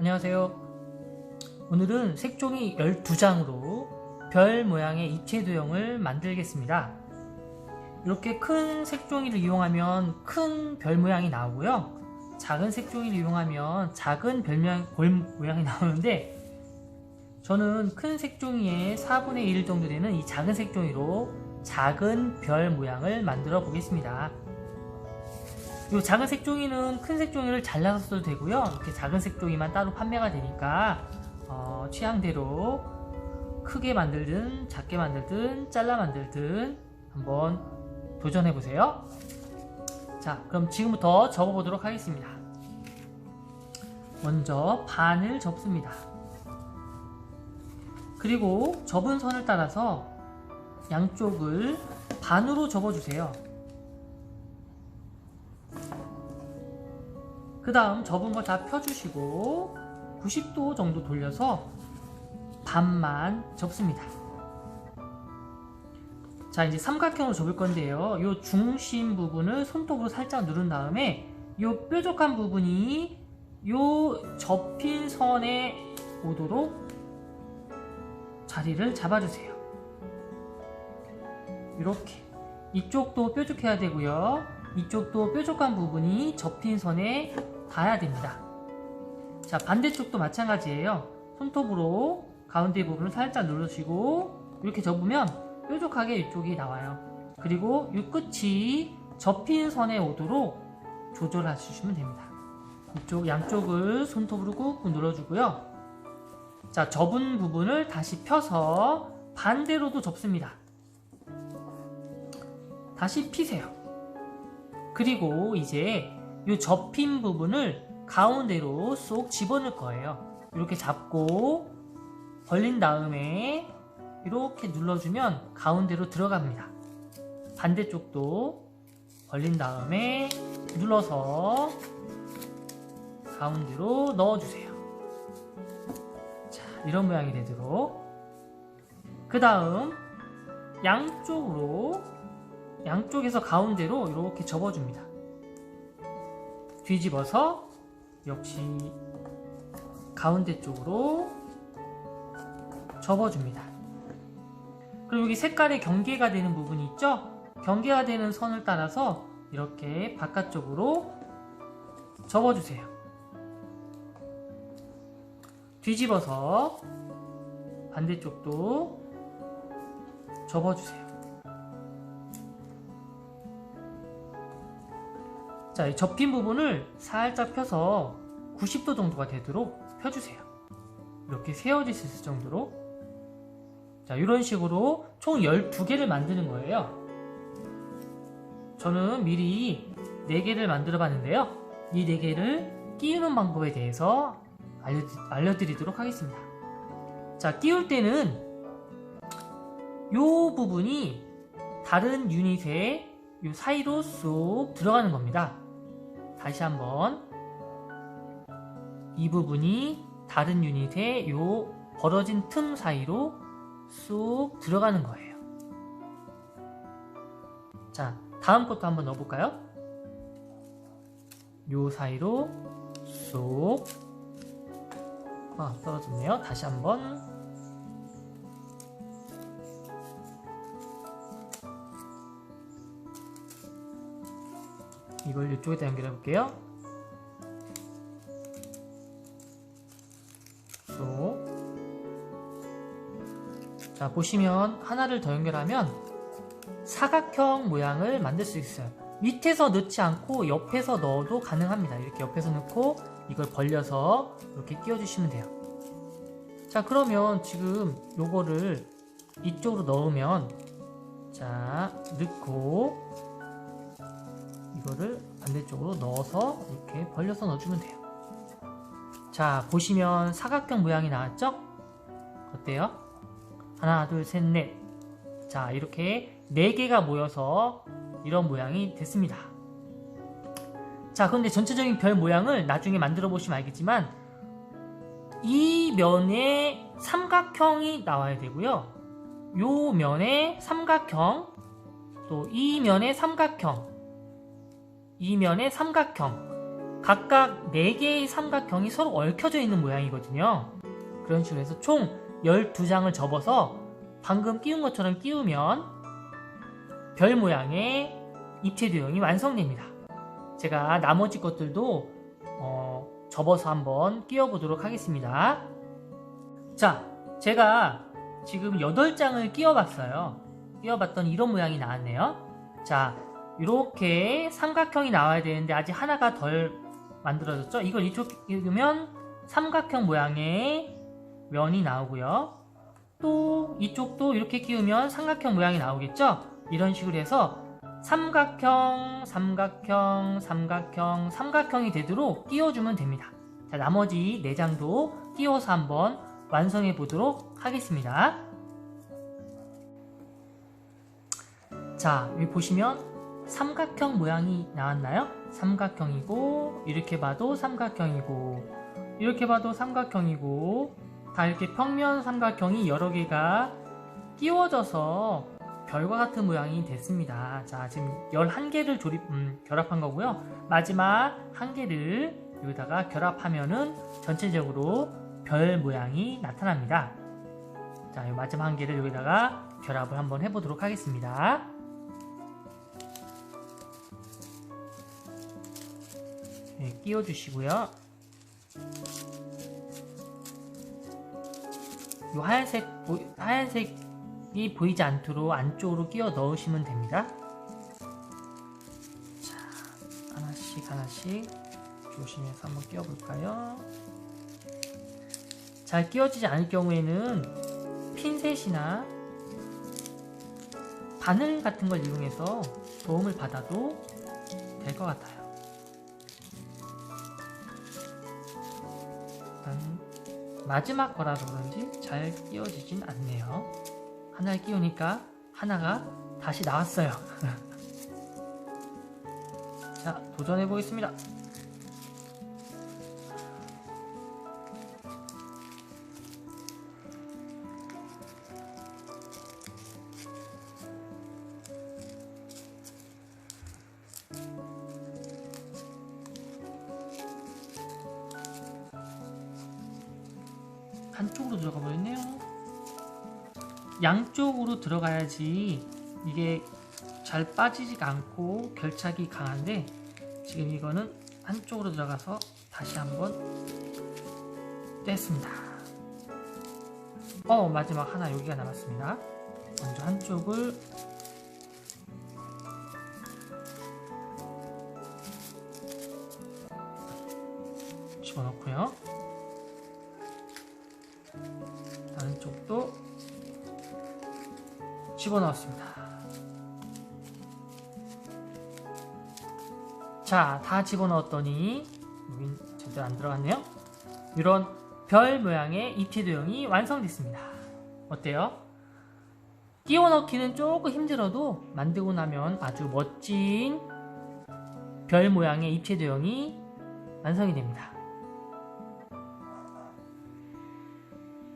안녕하세요. 오늘은 색종이 12장으로 별 모양의 입체 도형을 만들겠습니다. 이렇게 큰 색종이를 이용하면 큰 별 모양이 나오고요. 작은 색종이를 이용하면 작은 별 모양, 볼 모양이 나오는데 저는 큰 색종이의 4분의 1 정도 되는 이 작은 색종이로 작은 별 모양을 만들어 보겠습니다. 이 작은 색종이는 큰 색종이를 잘라서 써도 되고요. 이렇게 작은 색종이만 따로 판매가 되니까 어, 취향대로 크게 만들든 작게 만들든 잘라 만들든 한번 도전해 보세요. 자, 그럼 지금부터 접어 보도록 하겠습니다. 먼저 반을 접습니다. 그리고 접은 선을 따라서 양쪽을 반으로 접어주세요. 그 다음 접은 거 다 펴주시고 90도 정도 돌려서 반만 접습니다. 자 이제 삼각형으로 접을 건데요. 이 중심 부분을 손톱으로 살짝 누른 다음에 이 뾰족한 부분이 이 접힌 선에 오도록 자리를 잡아주세요. 이렇게 이쪽도 뾰족해야 되고요. 이쪽도 뾰족한 부분이 접힌 선에 닿아야 됩니다. 자 반대쪽도 마찬가지예요. 손톱으로 가운데 부분을 살짝 누르시고 이렇게 접으면 뾰족하게 이쪽이 나와요. 그리고 이 끝이 접힌 선에 오도록 조절해 주시면 됩니다. 이쪽 양쪽을 손톱으로 꾹꾹 눌러주고요. 자 접은 부분을 다시 펴서 반대로도 접습니다. 다시 피세요. 그리고 이제 이 접힌 부분을 가운데로 쏙 집어넣을 거예요. 이렇게 잡고 벌린 다음에 이렇게 눌러주면 가운데로 들어갑니다. 반대쪽도 벌린 다음에 눌러서 가운데로 넣어주세요. 자, 이런 모양이 되도록. 그 다음, 양쪽으로, 양쪽에서 가운데로 이렇게 접어줍니다. 뒤집어서 역시 가운데 쪽으로 접어줍니다. 그리고 여기 색깔의 경계가 되는 부분이 있죠? 경계가 되는 선을 따라서 이렇게 바깥쪽으로 접어주세요. 뒤집어서 반대쪽도 접어주세요. 자, 이 접힌 부분을 살짝 펴서 90도 정도가 되도록 펴주세요. 이렇게 세워질 수 있을 정도로. 자, 이런 식으로 총 12개를 만드는 거예요. 저는 미리 4개를 만들어 봤는데요. 이 4개를 끼우는 방법에 대해서 알려, 알려드리 도록 하겠습니다. 자, 끼울 때는 이 부분이 다른 유닛의 이 사이로 쏙 들어가는 겁니다. 다시 한번 이 부분이 다른 유닛의 이 벌어진 틈 사이로 쏙 들어가는 거예요. 자, 다음 것도 한번 넣어볼까요? 요 사이로 쏙 아, 떨어졌네요. 다시 한번 이걸 이쪽에다 연결해 볼게요. 쏙. 자, 보시면 하나를 더 연결하면 사각형 모양을 만들 수 있어요. 밑에서 넣지 않고 옆에서 넣어도 가능합니다. 이렇게 옆에서 넣고 이걸 벌려서 이렇게 끼워주시면 돼요. 자, 그러면 지금 요거를 이쪽으로 넣으면 자, 넣고 이거를 반대쪽으로 넣어서 이렇게 벌려서 넣어주면 돼요. 자, 보시면 사각형 모양이 나왔죠? 어때요? 하나, 둘, 셋, 넷. 자, 이렇게 네 개가 모여서 이런 모양이 됐습니다. 자, 그런데 전체적인 별 모양을 나중에 만들어 보시면 알겠지만 이 면에 삼각형이 나와야 되고요. 요 면에 삼각형, 또 이 면에 삼각형, 이 면에 삼각형, 각각 4개의 삼각형이 서로 얽혀져 있는 모양이거든요. 그런 식으로 해서 총 12장을 접어서 방금 끼운 것처럼 끼우면 별 모양의 입체 도형이 완성됩니다. 제가 나머지 것들도 어, 접어서 한번 끼워 보도록 하겠습니다. 자, 제가 지금 8장을 끼워 봤어요. 끼워 봤더니 이런 모양이 나왔네요. 자, 이렇게 삼각형이 나와야 되는데 아직 하나가 덜 만들어졌죠? 이걸 이쪽 끼우면 삼각형 모양의 면이 나오고요. 또 이쪽도 이렇게 끼우면 삼각형 모양이 나오겠죠? 이런 식으로 해서 삼각형, 삼각형, 삼각형, 삼각형이 되도록 끼워주면 됩니다. 자, 나머지 4장도 끼워서 한번 완성해 보도록 하겠습니다. 자, 여기 보시면 삼각형 모양이 나왔나요? 삼각형이고, 이렇게 봐도 삼각형이고, 이렇게 봐도 삼각형이고, 다 이렇게 평면 삼각형이 여러 개가 끼워져서 별과 같은 모양이 됐습니다. 자, 지금 11개를 조립, 음, 결합한 거고요. 마지막 한 개를 여기다가 결합하면은 전체적으로 별 모양이 나타납니다. 자, 이 마지막 한 개를 여기다가 결합을 한번 해보도록 하겠습니다. 네, 끼워주시고요. 이 하얀색, 보- 하얀색이 보이지 않도록 안쪽으로 끼워 넣으시면 됩니다. 자, 하나씩 하나씩 조심해서 한번 끼워볼까요? 잘 끼워지지 않을 경우에는 핀셋이나 바늘 같은 걸 이용해서 도움을 받아도 될 것 같아요. 마지막 거라서 그런지 잘 끼워지진 않네요. 하나를 끼우니까 하나가 다시 나왔어요. 자, 도전해 보겠습니다. 한쪽으로 들어가 버렸네요. 양쪽으로 들어가야지 이게 잘 빠지지가 않고 결착이 강한데 지금 이거는 한쪽으로 들어가서 다시 한번 뗐습니다. 어 마지막 하나 여기가 남았습니다. 먼저 한쪽을 집어넣고요. 다른 쪽도 집어넣었습니다. 자, 다 집어넣었더니 제대로 안 들어갔네요. 이런 별 모양의 입체 도형이 완성됐습니다. 어때요? 끼워 넣기는 조금 힘들어도 만들고 나면 아주 멋진 별 모양의 입체 도형이 완성이 됩니다.